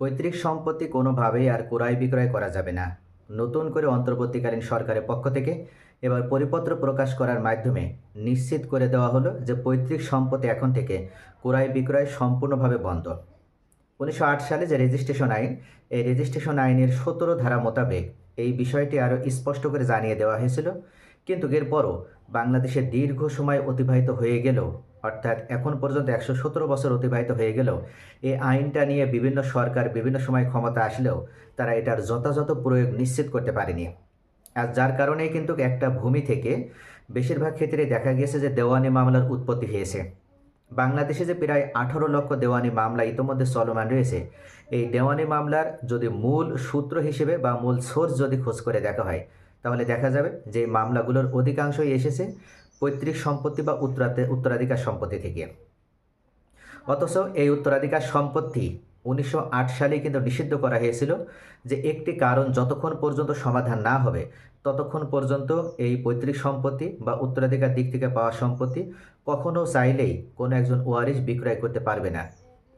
পৈতৃক সম্পত্তি কোনোভাবেই আর ক্রয় বিক্রয় করা যাবে না। নতুন করে অন্তর্বর্তীকালীন সরকারের পক্ষ থেকে এবার পরিপত্র প্রকাশ করার মাধ্যমে নিশ্চিত করে দেওয়া হলো যে পৈতৃক সম্পত্তি এখন থেকে ক্রয় বিক্রয় সম্পূর্ণভাবে বন্ধ। উনিশশো আট সালে যে রেজিস্ট্রেশন আইন, এই রেজিস্ট্রেশন আইনের সতেরো ধারা মোতাবেক এই বিষয়টি আরও স্পষ্ট করে জানিয়ে দেওয়া হয়েছিল। কিন্তু এরপরও বাংলাদেশে দীর্ঘ সময় অতিবাহিত হয়ে গেলেও অর্থাৎ এখন পর্যন্ত একশো সতেরো বছর অতিবাহিত হয়ে গেলেও এই আইনটা নিয়ে বিভিন্ন সরকার বিভিন্ন সময় ক্ষমতা আসলেও তারা এটার যথাযথ প্রয়োগ নিশ্চিত করতে পারেনি। আর যার কারণেই কিন্তু একটা ভূমি থেকে বেশিরভাগ ক্ষেত্রে দেখা গেছে যে দেওয়ানি মামলার উৎপত্তি হয়েছে। বাংলাদেশে যে প্রায় আঠারো লক্ষ দেওয়ানি মামলা ইতোমধ্যে চলমান রয়েছে, এই দেওয়ানি মামলার যদি মূল সূত্র হিসেবে বা মূল সোর্স যদি খোঁজ করে দেখা হয়, তাহলে দেখা যাবে যে মামলাগুলোর অধিকাংশই এসেছে পৈতৃক সম্পত্তি বা উত্তরাতে, উত্তরাধিকার সম্পত্তি থেকে। অথচ এই উত্তরাধিকার সম্পত্তি উনিশশো আট সালে কিন্তু নিষিদ্ধ করা হয়েছিল যে একটি কারণ যতক্ষণ পর্যন্ত সমাধান না হবে, ততক্ষণ পর্যন্ত এই পৈতৃক সম্পত্তি বা উত্তরাধিকার দিক থেকে পাওয়া সম্পত্তি কখনো চাইলেই কোনো একজন ওয়ারিশ বিক্রয় করতে পারবে না।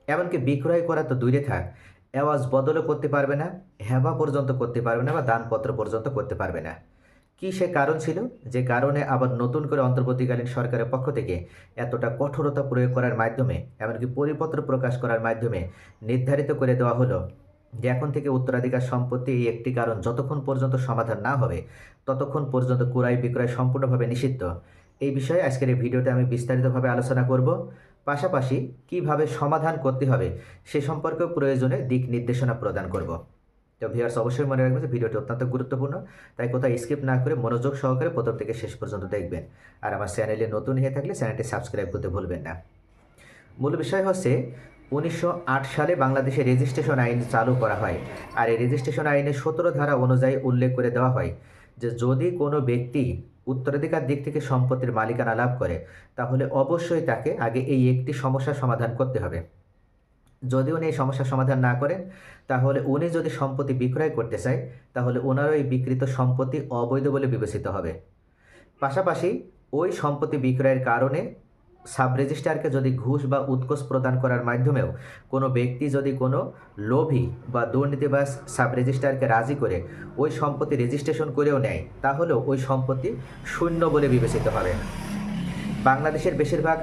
এমনকি বিক্রয় করা তো দূরে থাক, এওয়াজ বদলও করতে পারবে না, হেবা পর্যন্ত করতে পারবে না বা দানপত্র পর্যন্ত করতে পারবে না। কি সে কারণ ছিল? যে কারণে আবার নতুন করে অন্তর্বর্তীকালীন সরকারের পক্ষ থেকে এতটা কঠোরতা প্রয়োগ করার মাধ্যমে, এমনকি পরিপত্র প্রকাশ করার মাধ্যমে নির্ধারিত করে দেওয়া হলো যে এখন থেকে উত্তরাধিকার সম্পত্তি এই একটি কারণ যতক্ষণ পর্যন্ত সমাধান না হবে, ততক্ষণ পর্যন্ত ক্রয় বিক্রয় সম্পূর্ণভাবে নিষিদ্ধ। এই বিষয়ে আজকের এই ভিডিওতে আমি বিস্তারিতভাবে আলোচনা করব। পাশাপাশি কীভাবে সমাধান করতে হবে সে সম্পর্কেও প্রয়োজনে দিক নির্দেশনা প্রদান করব। তো ভিউয়ার্স অবশ্যই মনে রাখবেন যে ভিডিওটি অত্যন্ত গুরুত্বপূর্ণ। তাই কোথাও স্কিপ না করে মনোযোগ সহকারে প্রথম থেকে শেষ পর্যন্ত দেখবেন। আর আমার চ্যানেলে নতুন হয়ে থাকলে চ্যানেলটি সাবস্ক্রাইব করতে ভুলবেন না। মূল বিষয় হচ্ছে, উনিশশো আট সালে বাংলাদেশে রেজিস্ট্রেশন আইন চালু করা হয়। আর এই রেজিস্ট্রেশন আইনের সতেরো ধারা অনুযায়ী উল্লেখ করে দেওয়া হয় যে, যদি কোনো ব্যক্তি উত্তরাধিকার দিক থেকে সম্পত্তির মালিকানা লাভ করে, তাহলে অবশ্যই তাকে আগে এই একটি সমস্যার সমাধান করতে হবে। যদি উনি এই সমস্যার সমাধান না করেন, তাহলে উনি যদি সম্পত্তি বিক্রয় করতে চায়, তাহলে ওনারও এই বিকৃত সম্পত্তি অবৈধ বলে বিবেচিত হবে। পাশাপাশি ওই সম্পত্তি বিক্রয়ের কারণে সাব রেজিস্ট্রারকে যদি ঘুষ বা উৎকোষ প্রদান করার মাধ্যমেও কোনো ব্যক্তি যদি কোনো লোভী বা দুর্নীতিবাজ সাব রেজিস্ট্রারকে রাজি করে ওই সম্পত্তি রেজিস্ট্রেশন করেও নেয়, তাহলেও ওই সম্পত্তি শূন্য বলে বিবেচিত হবে। বাংলাদেশের বেশিরভাগ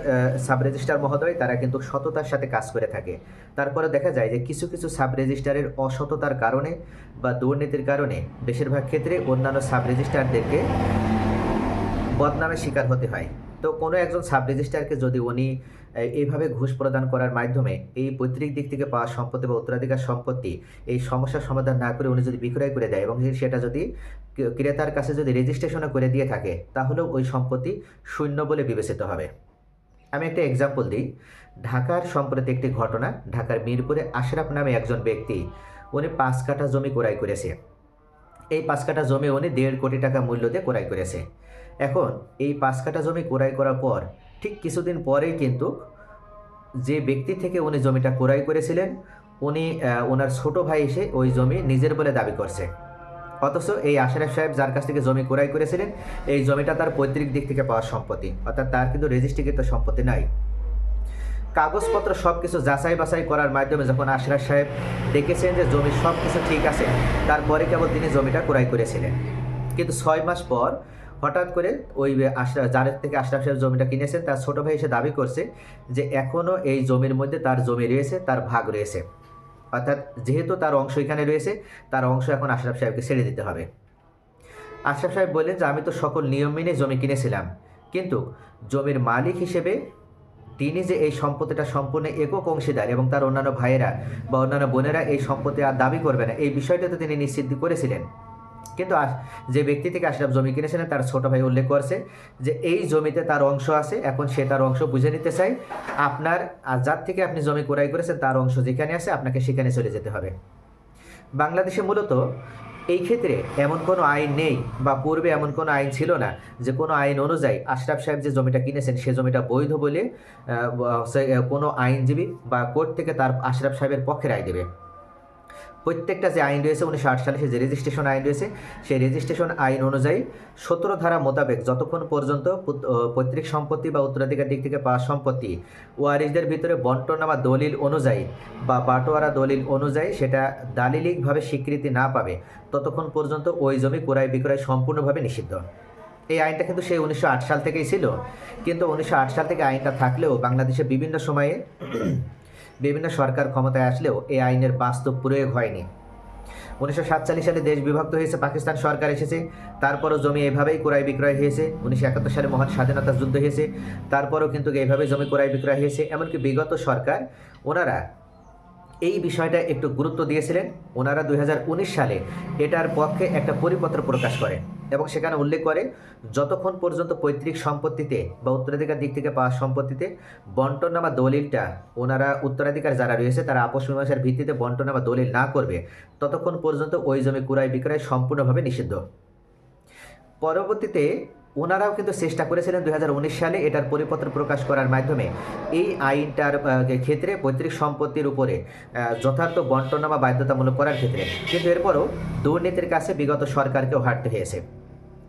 সাব রেজিস্ট্রার মহোদয় তারা কিন্তু সততার সাথে কাজ করে থাকে। তারপরে দেখা যায় যে কিছু কিছু সাব রেজিস্ট্রারের অসততার কারণে বা দুর্নীতির কারণে বেশিরভাগ ক্ষেত্রে অন্যান্য সাব রেজিস্ট্রারদেরকে বদনামের শিকার হতে হয়। তো কোনো একজন সাব রেজিস্ট্রারকে যদি উনি এইভাবে ঘুষ প্রদান করার মাধ্যমে এই পৈতৃক দিক থেকে পাওয়া সম্পত্তি বা উত্তরাধিকার সম্পত্তি এই সমস্যার সমাধান না করে উনি যদি বিক্রয় করে দেয় এবং সেটা যদি ক্রেতার কাছে যদি রেজিস্ট্রেশনও করে দিয়ে থাকে, তাহলেও ওই সম্পত্তি শূন্য বলে বিবেচিত হবে। আমি একটা এক্সাম্পল দিই। ঢাকার সম্প্রতি একটি ঘটনা, ঢাকার মিরপুরে আশরাফ নামে একজন ব্যক্তি, উনি পাঁচ কাঠা জমি ক্রয় করেছে। এই পাঁচ কাঠা জমি উনি দেড় কোটি টাকা মূল্য দিয়ে ক্রয় করেছে। এখন এই পাঁচ কাঠা জমি ক্রয় করার পর ঠিক কিছুদিন পরেই কিন্তু যে ব্যক্তি থেকে উনি জমিটা ক্রয় করেছিলেন, উনি ওনার ছোট ভাই এসে ওই জমি নিজের বলে দাবি করছে। অথচ এই আশরাফ সাহেব যার কাছ থেকে জমি ক্রয় করেছিলেন, এই জমিটা তার পৈতৃক দিক থেকে পাওয়া সম্পত্তি। অর্থাৎ তার কিন্তু রেজিস্ট্রিকৃত সম্পত্তি নাই। কাগজপত্র সব কিছু যাচাই বাছাই করার মাধ্যমে যখন আশরাফ সাহেব দেখেছেন যে জমি সব কিছু ঠিক আছে, তারপরে কেবল তিনি জমিটা ক্রয় করেছিলেন। কিন্তু ছয় মাস পর হঠাৎ করে ওই আশরাফ যার থেকে আশরাফ সাহেব জমিটা কিনেছেন, তার ছোটো ভাই এসে দাবি করছে যে এখনও এই জমির মধ্যে তার জমি রয়েছে, তার ভাগ রয়েছে। অর্থাৎ যেহেতু তার অংশ এখানে রয়েছে, তার অংশ এখন আশরাফ সাহেবকে ছেড়ে দিতে হবে। আশরাফ সাহেব বললেন যে, আমি তো সকল নিয়ম মেনে জমি কিনেছিলাম। কিন্তু জমির মালিক হিসেবে তিনি যে এই সম্পত্তিটা সম্পূর্ণ একক অংশীদার এবং তার অন্যান্য ভাইয়েরা বা অন্যান্য বোনেরা এই সম্পত্তি আর দাবি করবে না, এই বিষয়টা তো তিনি নিশ্চিত করেছিলেন। কিন্তু যে ব্যক্তি থেকে আশরাফ জমি কিনেছিলেন তার ছোট ভাই উল্লেখ করছে যে এই জমিতে তার অংশ আছে, এখন সে তার অংশ বুঝে নিতে চাই। আপনার যার থেকে আপনি জমি ক্রয় করেছেন, তার অংশ যেখানে আছে, আপনাকে সেখানে চলে যেতে হবে। বাংলাদেশে মূলত এই ক্ষেত্রে এমন কোনো আইন নেই বা পূর্বে এমন কোনো আইন ছিল না যে কোনো আইন অনুযায়ী আশরাফ সাহেব যে জমিটা কিনেছেন, সে জমিটা বৈধ বলে কোনো আইনজীবী বা কোর্ট থেকে তার আশরাফ সাহেবের পক্ষে রায় দেবে। প্রত্যেকটা যে আইন রয়েছে, উনিশশো আট সালে যে রেজিস্ট্রেশন আইন রয়েছে, সেই রেজিস্ট্রেশন আইন অনুযায়ী সতেরো ধারা মোতাবেক যতক্ষণ পর্যন্ত পৈতৃক সম্পত্তি বা উত্তরাধিকার দিক থেকে পাওয়া সম্পত্তি ওয়ারিসদের ভিতরে বন্টনামা দলিল অনুযায়ী বা বাটোয়ারা দলিল অনুযায়ী সেটা দালিলিকভাবে স্বীকৃতি না পাবে, ততক্ষণ পর্যন্ত ওই জমি ক্রয় বিক্রয় সম্পূর্ণভাবে নিষিদ্ধ। এই আইনটা কিন্তু সেই উনিশশো আট সাল থেকেই ছিল। কিন্তু উনিশশো আট সাল থেকে আইনটা থাকলেও বাংলাদেশে বিভিন্ন সময়ে বিভিন্ন সরকার ক্ষমতায় আসলেও এই আইনের বাস্তব প্রয়োগ হয়নি। উনিশশো সাতচল্লিশ সালে দেশ বিভক্ত হয়েছে, পাকিস্তান সরকার এসেছে, তারপরও জমি এভাবেই ক্রয় বিক্রয় হয়েছে, উনিশশো একাত্তর সালে মহান স্বাধীনতা যুদ্ধ হয়েছে, তারপরও কিন্তু এইভাবে জমি ক্রয় বিক্রয় হয়েছে, এমনকি বিগত সরকার, ওনারা এই বিষয়টা একটু গুরুত্ব দিয়েছিলেন। ওনারা দুই হাজার উনিশ সালে এটার পক্ষে একটা পরিপত্র প্রকাশ করে এবং সেখানে উল্লেখ করে, যতক্ষণ পর্যন্ত পৈতৃক সম্পত্তিতে বা উত্তরাধিকার দিক থেকে পাওয়া সম্পত্তিতে বন্টনামা দলিলটা ওনারা উত্তরাধিকার যারা রয়েছে তারা আপোষ মীমাংসার ভিত্তিতে বন্টনামা দলিল না করবে, ততক্ষণ পর্যন্ত ওই জমি ক্রয় বিক্রয় সম্পূর্ণভাবে নিষিদ্ধ। পরবর্তীতে ওনারাও কিন্তু চেষ্টা করেছিলেন দুই হাজার উনিশ সালে এটার পরিপত্র প্রকাশ করার মাধ্যমে এই আইনটার ক্ষেত্রে পৈতৃক সম্পত্তির উপরে যথার্থ বন্টনামা বাধ্যতামূলক করার ক্ষেত্রে। কিন্তু এরপরও দুর্নীতির কাছে বিগত সরকারকেও হারতে হয়েছে।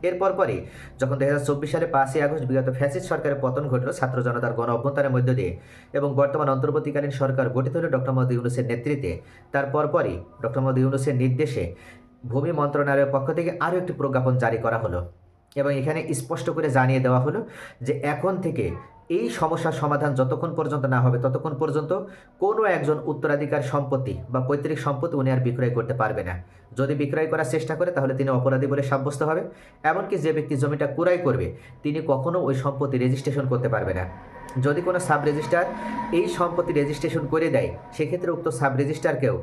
এরপর পরই যখন দুই হাজার চব্বিশ সালে পাঁচই আগস্ট বিগত ফ্যাসিস্ট সরকারের পতন ঘটল, ছাত্র জনতার গণ অভ্যন্তরের মধ্য দিয়ে এবং বর্তমান অন্তর্বর্তীকালীন সরকার গঠিত হল ডক্টর মোহাম্মদ ইউনুসের নেতৃত্বে, তারপর পরই ডক্টর মোহাম্মদ ইউনুসের নির্দেশে ভূমি মন্ত্রণালয়ের পক্ষ থেকে আরও একটি প্রজ্ঞাপন জারি করা হলো। এবং এখানে স্পষ্ট করে জানিয়ে দেওয়া হলো যে এখন থেকে এই সমস্যার সমাধান যতক্ষণ পর্যন্ত না হবে, ততক্ষণ পর্যন্ত কোনো একজন উত্তরাধিকার সম্পত্তি বা পৈতৃক সম্পত্তি উনি আর বিক্রয় করতে পারবে না। যদি বিক্রয় করার চেষ্টা করে, তাহলে তিনি অপরাধী বলে সাব্যস্ত হবে। এমনকি যে ব্যক্তি জমিটা ক্রয় করবে, তিনি কখনো ওই সম্পত্তি রেজিস্ট্রেশন করতে পারবে না। যদি কোনো সাব রেজিস্ট্রার এই সম্পত্তি রেজিস্ট্রেশন করে দেয়, সেক্ষেত্রে উক্ত সাব রেজিস্ট্রারকেও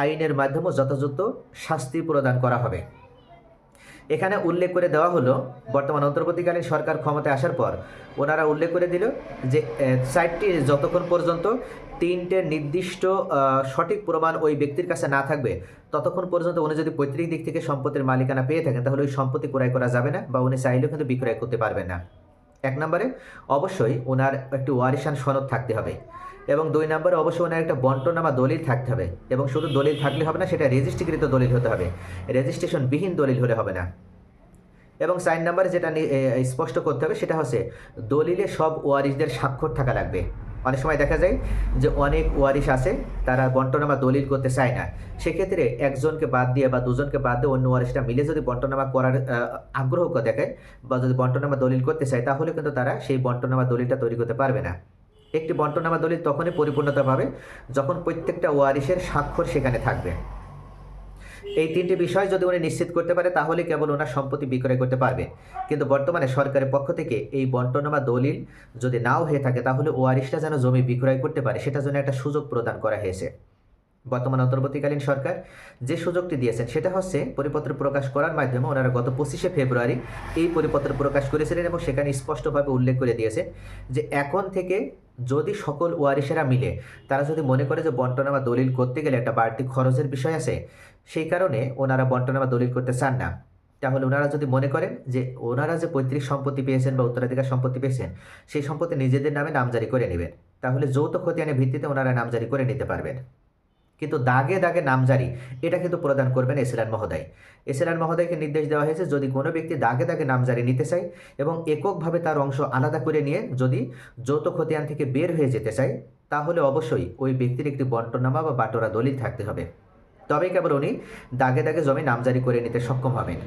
আইনের মাধ্যমে যথাযথ শাস্তি প্রদান করা হবে। এখানে উল্লেখ করে দেওয়া হলো, বর্তমান অন্তর্বর্তীকালীন সরকার ক্ষমতায় আসার পর ওনারা উল্লেখ করে দিল যে সাইটটি যতক্ষণ পর্যন্ত তিনটে নির্দিষ্ট সঠিক প্রমাণ ওই ব্যক্তির কাছে না থাকবে, ততক্ষণ পর্যন্ত উনি যদি পৈতৃক দিক থেকে সম্পত্তির মালিকানা পেয়ে থাকেন, তাহলে ওই সম্পত্তি ক্রয় করা যাবে না বা উনি চাইলেও কিন্তু বিক্রয় করতে পারবেন না। এক নম্বরে, অবশ্যই ওনার একটি ওয়ারিশান সনদ থাকতে হবে। এবং দুই নম্বরে অবশ্যই ওনার একটা বন্টনামা দলিল থাকতে হবে এবং শুধু দলিল থাকলে হবে না, সেটা রেজিস্ট্রিকৃত দলিল হতে হবে। রেজিস্ট্রেশন বিহীন দলিল হলে হবে না। এবং সাইন নাম্বারে যেটা স্পষ্ট করতে হবে, সেটা হচ্ছে দলিলে সব ওয়ারিশদের স্বাক্ষর থাকা লাগবে। অনেক সময় দেখা যায় যে অনেক ওয়ারিশ আছে, তারা বন্টনামা দলিল করতে চায় না। সেক্ষেত্রে একজনকে বাদ দিয়ে বা দুজনকে বাদ দিয়ে অন্য ওয়ারিশটা মিলে যদি বন্টনামা করার আগ্রহ দেখায় বা যদি বন্টনামা দলিল করতে চায়, তাহলে কিন্তু তারা সেই বন্টনামা দলিলটা তৈরি করতে পারবে না। একটি বন্টনামা দলিল তখনই পরিপূর্ণতা পাবে যখন প্রত্যেকটা ওয়ারিশের স্বাক্ষর সেখানে থাকবে। এই তিনটি বিষয় যদি উনি নিশ্চিত করতে পারে, তাহলে কেবল ওনার সম্পত্তি বিক্রয় করতে পারবে। কিন্তু বর্তমানে সরকারের পক্ষ থেকে এই বন্টনামা দলিল যদি নাও হয়ে থাকে, তাহলে ওয়ারিশটা যেন জমি বিক্রয় করতে পারে, সেটা জন্য একটা সুযোগ প্রদান করা হয়েছে। বর্তমান অন্তর্বর্তীকালীন সরকার যে সুযোগটি দিয়েছেন, সেটা হচ্ছে পরিপত্র প্রকাশ করার মাধ্যমে ওনারা গত পঁচিশে ফেব্রুয়ারি এই পরিপত্র প্রকাশ করেছিলেন এবং সেখানে স্পষ্টভাবে উল্লেখ করে দিয়েছেন যে এখন থেকে যদি সকল ওয়ারিশেরা মিলে তারা যদি মনে করে যে বন্টনামা দলিল করতে গেলে একটা বাড়তি খরচের বিষয় আছে, সেই কারণে ওনারা বন্টনামা দলিল করতে চান না। তাহলে ওনারা যদি মনে করেন যে ওনারা যে পৈতৃক সম্পত্তি পেয়েছেন বা উত্তরাধিকার সম্পত্তি পেয়েছেন, সেই সম্পত্তি নিজেদের নামে নামজারি করে নেবেন। তাহলে যৌথ খতিয়ানের ভিত্তিতে ওনারা নামজারি করে নিতে পারবেন। কিন্তু দাগে দাগে নামজারি, এটা কিন্তু প্রদান করবেন এসিলান মহোদয়। এসিলান মহোদয়কে নির্দেশ দেওয়া হয়েছে, যদি কোনো ব্যক্তি দাগে দাগে নামজারি নিতে চায় এবং এককভাবে তার অংশ আলাদা করে নিয়ে যদি যৌথ খতিয়ান থেকে বের হয়ে যেতে চায়, তাহলে অবশ্যই ওই ব্যক্তির একটি বন্টনামা বা বাটোরা দলিল থাকতে হবে। তবেই কেবল উনি দাগে দাগে জমি নামজারি করে নিতে সক্ষম হবেন।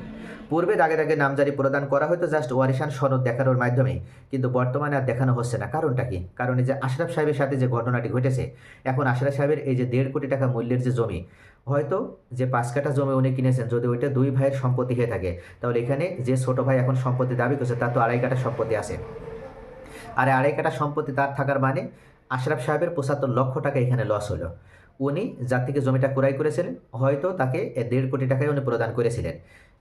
পূর্বে দাগে দাগে নামজারি প্রদান করা হয়তো জাস্ট ওয়ারিশান সনদ দেখানোর মাধ্যমে কিন্তু বর্তমানে আর দেখানো হচ্ছে না। কারণটা কি? কারণ এই যে আশরাফ সাহেবের সাথে যে ঘটনাটি ঘটেছে, এখন আশরাফ সাহেবের এই যে দেড় কোটি টাকা মূল্যের যে জমি, হয়তো যে পাঁচ কাঠা জমি উনি কিনেছেন, যদি ওইটা দুই ভাইয়ের সম্পত্তি হয়ে থাকে, তাহলে এখানে যে ছোট ভাই এখন সম্পত্তি দাবি করছে, তার তো আড়াই কাঠা সম্পত্তি আছে। আর আড়াই কাঠা সম্পত্তি তার থাকার মানে আশরাফ সাহেবের পঁচাত্তর লক্ষ টাকা এখানে লস হলো। উনি যার থেকে জমিটা ক্রয় করেছিলেন, হয়তো তাকে দেড় কোটি টাকায় উনি প্রদান করেছিলেন।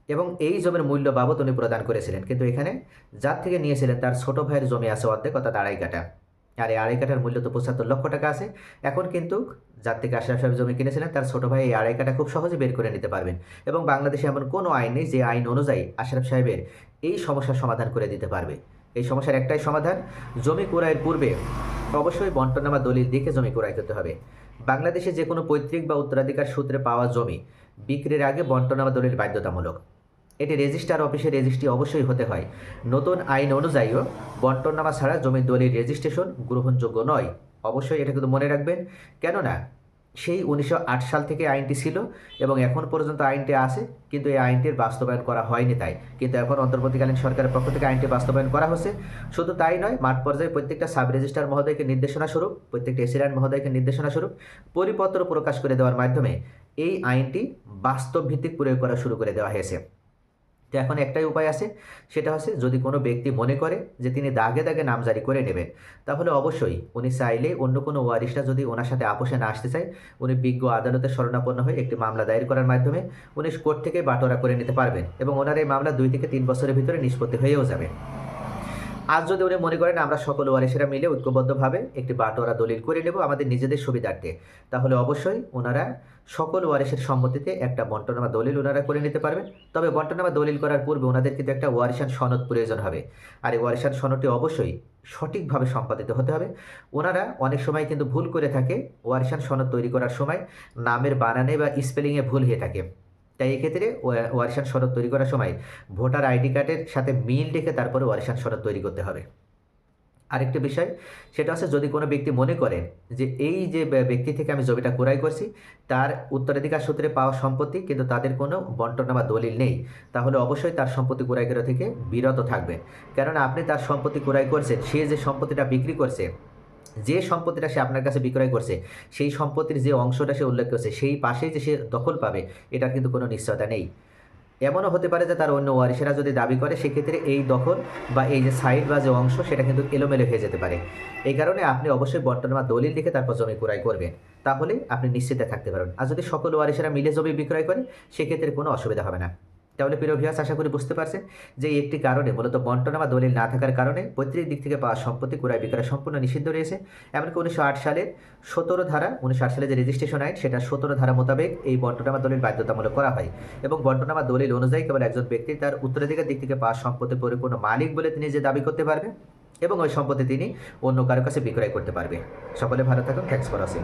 এবং এই জমির মূল্য বাবদ উনি প্রদান করেছিলেন। কিন্তু এখানে যার থেকে নিয়েছিলেন, তার ছোট ভাইয়ের জমি আছে অর্ধেক, অর্থাৎ আড়াই কাঠা। আর এই আড়াই কাঠার মূল্য তো পঁচাত্তর লক্ষ টাকা আছে। এখন কিন্তু যার থেকে আশরাফ সাহেব জমি কিনেছিলেন, তার ছোট ভাই এই আড়াই কাঠা খুব সহজে বের করে নিতে পারবেন। এবং বাংলাদেশে এমন কোনো আইন নেই যে আইন অনুযায়ী আশরাফ সাহেবের এই সমস্যার সমাধান করে দিতে পারবে। এই সমস্যার একটাই সমাধান, জমি ক্রয়ের পূর্বে অবশ্যই বন্টনামা দলিল দেখে জমি ক্রয় করতে হবে। বাংলাদেশে যে কোনো পৈতৃক বা উত্তরাধিকার সূত্রে পাওয়া জমি বিক্রির আগে বন্টনামা দলিল বাধ্যতামূলক। এটি রেজিস্ট্রার অফিসে রেজিস্ট্রি অবশ্যই হতে হয়। নতুন আইন অনুযায়ীও বন্টনামা ছাড়া জমির দলিল রেজিস্ট্রেশন গ্রহণযোগ্য নয়। অবশ্যই এটা কিন্তু মনে রাখবেন। কেননা সেই উনিশশো আট সাল থেকে আইনটি ছিল এবং এখন পর্যন্ত আইনটি আছে, কিন্তু এই আইনটির বাস্তবায়ন করা হয়নি তাই। কিন্তু এখন অন্তর্বর্তীকালীন সরকারের পক্ষ থেকে আইনটি বাস্তবায়ন করা হয়েছে শুধু তাই নয়, মাঠ পর্যায়ে প্রত্যেকটা সাব রেজিস্ট্রার মহোদয়কে নির্দেশনা স্বরূপ, প্রত্যেকটা এসিডেন্ট মহোদয়কে নির্দেশনা স্বরূপ পরিপত্র প্রকাশ করে দেওয়ার মাধ্যমে এই আইনটি বাস্তব ভিত্তিক প্রয়োগ করা শুরু করে দেওয়া হয়েছে। তো এখন একটাই উপায় আছে, সেটা হচ্ছে যদি কোনো ব্যক্তি মনে করে যে তিনি দাগে দাগে নাম জারি করে নেবেন, তাহলে অবশ্যই উনি চাইলে অন্য কোনো ওয়ারিশরা যদি ওনার সাথে আপোষে না আসতে চায়, উনি বিজ্ঞ আদালতে শরণাপন্ন হয়ে একটি মামলা দায়ের করার মাধ্যমে উনি কোর্ট থেকে বাটোরা করে নিতে পারবেন এবং ওনার এই মামলা দুই থেকে তিন বছরের ভিতরে নিষ্পত্তি হয়েও যাবে। আজ যদি উনি মনে করেন আমরা সকল ওয়ারিশেরা মিলে ঐক্যবদ্ধভাবে একটি বাটোয়ারা দলিল করে নেব আমাদের নিজেদের সুবিধার্থে, তাহলে অবশ্যই ওনারা সকল ওয়ারিশের সম্মতিতে একটা বন্টনামা দলিল ওনারা করে নিতে পারবেন। তবে বন্টনামা দলিল করার পূর্বে ওনাদের কিন্তু একটা ওয়ারিশান সনদ প্রয়োজন হবে। আর এই ওয়ারিশান সনদটি অবশ্যই সঠিকভাবে সম্পাদিত হতে হবে। ওনারা অনেক সময় কিন্তু ভুল করে থাকে ওয়ারিশান সনদ তৈরি করার সময়, নামের বানানে বা স্পেলিংয়ে ভুল হয়ে থাকে। তাই এক্ষেত্রে ওয়া- ওয়ারিশান সনদ তৈরি করার সময় ভোটার আইডি কার্ডের সাথে মিল রেখে তারপরে ওয়ারিশান সনদ তৈরি করতে হবে। আরেকটি বিষয়, সেটা হচ্ছে যদি কোনো ব্যক্তি মনে করেন যে এই যে ব্যক্তি থেকে আমি জমিটা ক্রয় করছি, তার উত্তরাধিকার সূত্রে পাওয়া সম্পত্তি কিন্তু তাদের কোনো বন্টনা বা দলিল নেই, তাহলে অবশ্যই তার সম্পত্তি ক্রয় করা থেকে বিরত থাকবেন। কেননা আপনি তার সম্পত্তি ক্রয় করছেন, সে যে সম্পত্তিটা বিক্রি করছে যে সম্পত্তিটা সে আপনার কাছে বিক্রয় করছে, সেই সম্পত্তির যে অংশটা সে উল্লেখ করছে, সেই পাশেই যে সে দখল পাবে, এটার কিন্তু কোনো নিশ্চয়তা নেই। এমনও হতে পারে যে তার অন্য ওয়ারিশেরা যদি দাবি করে, সেক্ষেত্রে এই দখল বা এই যে সাইড বা যে অংশ, সেটা কিন্তু এলোমেলো হয়ে যেতে পারে। এই কারণে আপনি অবশ্যই বর্তমান দলিল লিখে তারপর জমি ক্রয় করবেন। তাহলে আপনি নিশ্চিতে থাকতে পারবেন। আর যদি সকল ওয়ারিশেরা মিলে জমি বিক্রয় করে, সেক্ষেত্রে কোনো অসুবিধা হবে না। তাহলে প্রিয় ভিয়াস আশা করি বুঝতে পারছেন যে একটি কারণে, মূলত বন্টনা বা দলিল না থাকার কারণে পৈতৃক দিক থেকে পাওয়া সম্পত্তি ক্রয় বিক্রয় সম্পূর্ণ নিষিদ্ধ রয়েছে। এমনকি উনিশশো আট সালের সতেরো ধারা, উনিশশো আট সালে যে রেজিস্ট্রেশন আইন সেটা সতেরো ধারা মোতাবেক এই বন্টনামা দলিল বাধ্যতামূলক করা হয়। এবং বন্টনামা দলিল অনুযায়ী কেবল একজন ব্যক্তি তার উত্তরাধিকার দিক থেকে পাওয়া সম্পত্তির পরিপূর্ণ মালিক বলে তিনি যে দাবি করতে পারবে, এবং ওই সম্পত্তি তিনি অন্য কারও কাছে বিক্রয় করতে পারবে। সকলে ভালো থাকুন থ্যাংকস ফর ওয়াচিং